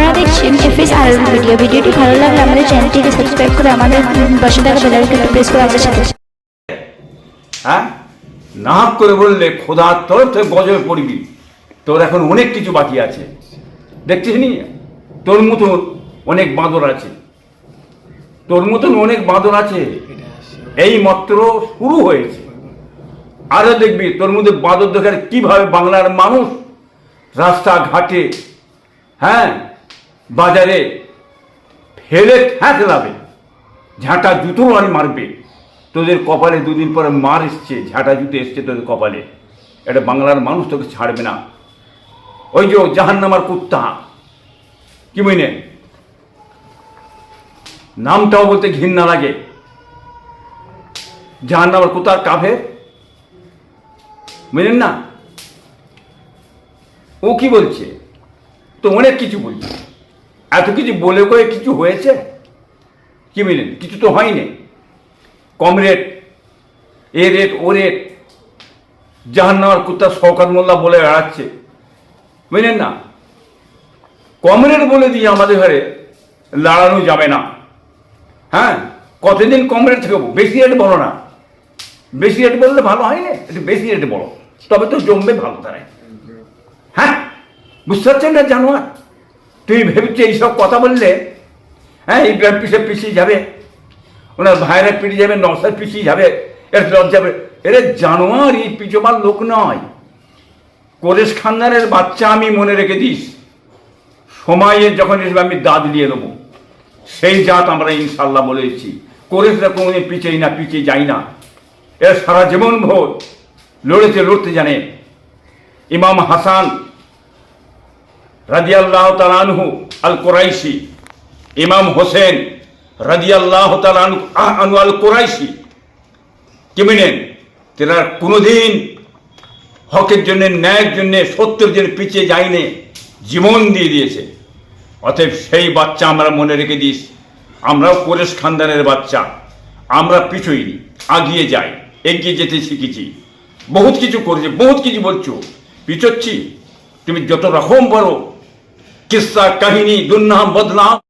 আপনারা দেখছেন এফএস আর ভিডিও ভিডিওটি ভালো লাগলে আমাদের চ্যানেলটিকে সাবস্ক্রাইব করে আমাদের পাশে থাকা বেল আইকনটি প্রেস করে আমাদের সাথে হ্যাঁ? নাক করে বললে খোদার তরফ থেকে গজবে পড়বি। তোর এখন অনেক কিছু বাকি আছে। দেখছিস নি? তোর মতন অনেক বাঁদর আছে। তোর মতন অনেক বাঁদর আছে। এই মাত্র শুরু হয়েছে। আরও দেখবি, তোর মধ্যে বাঁদর দেখার কীভাবে বাংলার মানুষ রাস্তাঘাটে হ্যাঁ বাজারে ফেলে ঠেকলাবে ঝাঁটা জুতো আর মারবে। তোদের কপালে দুদিন পরে মার এসছে, ঝাঁটা জুতো এসছে তোদের কপালে। এটা বাংলার মানুষ তোকে ছাড়বে না। ওই যে জাহান্নামার কুত্তা। কি বুঝলে নামটাও বলতে ঘৃণা লাগে। জাহান্নামার কুত্তার কাফের? বুঝলেন না? ও কি বলছে? তো অনেক কিছু বলছে। এত কিছু বলে কয়ে কিছু হয়েছে? কি বুঝলেন কিছু তো হয়নি। কম রেট, এ রেট, ও রেট, জাহান্নামার কুত্তা শওকাত মোল্লা বলে বেড়াচ্ছে। বুঝলেন না? কম রেট বলে দিয়ে আমাদের ঘরে লড়ানো যাবে না। হ্যাঁ? কতদিন কম রেট থাকব? বেশি রেট বলো না। বেশি রেট বললে ভালো হয় না? একটু বেশি রেট বলো। তবে তো জমবে ভালো তারাই হ্যাঁ? বুঝতে পারছেন না জানোয়ার? তুমি ভেবেছো এইসব কথা বললে? হ্যাঁ এই পিসে পিছিয়ে যাবে। ওনার ভাইরা পিছিয়ে যাবে নসার পিছিয়ে যাবে, এর লজ্জা এরে জানোয়ার, এই পিছবার লোক নয়। কোরেশ খানদানের বাচ্চা আমি মনে রেখে দিস। সময়ে যখন এসবে আমি দাঁত দিয়ে দেবো, সেই জাত আমরা ইনশাল্লাহ বলে এসেছি কোরেশরা কোনোদিন পিছিয়ে না পিছিয়ে যাই না। এর সারা জীবন ভোর লড়েছে লড়তে জানে। ইমাম হাসান রাজিয়াল্লাহ তালানহু আল কোরাইশি ইমাম হোসেন রাজিয়াল্লাহ তালানহু আনু আল কোরাইশি কি মিনেন তেরা কোনোদিন হকের জন্য, ন্যায়ের জন্য, সত্যের জন্য পিছিয়ে যায়নি, জীবন দিয়ে দিয়েছে। অতএব সেই বাচ্চা আমরা মনে রেখে দিস, আমরাও পরেশ খানদানের বাচ্চা, আমরা পিছুই, আগিয়ে যাই, এগিয়ে যেতে শিখেছি। বহুত কিছু করেছি, বহুত কিছু বলছো। পিছোচ্ছি। তুমি যত রকম किस्सा कहीं नहीं दुनिया बदलाव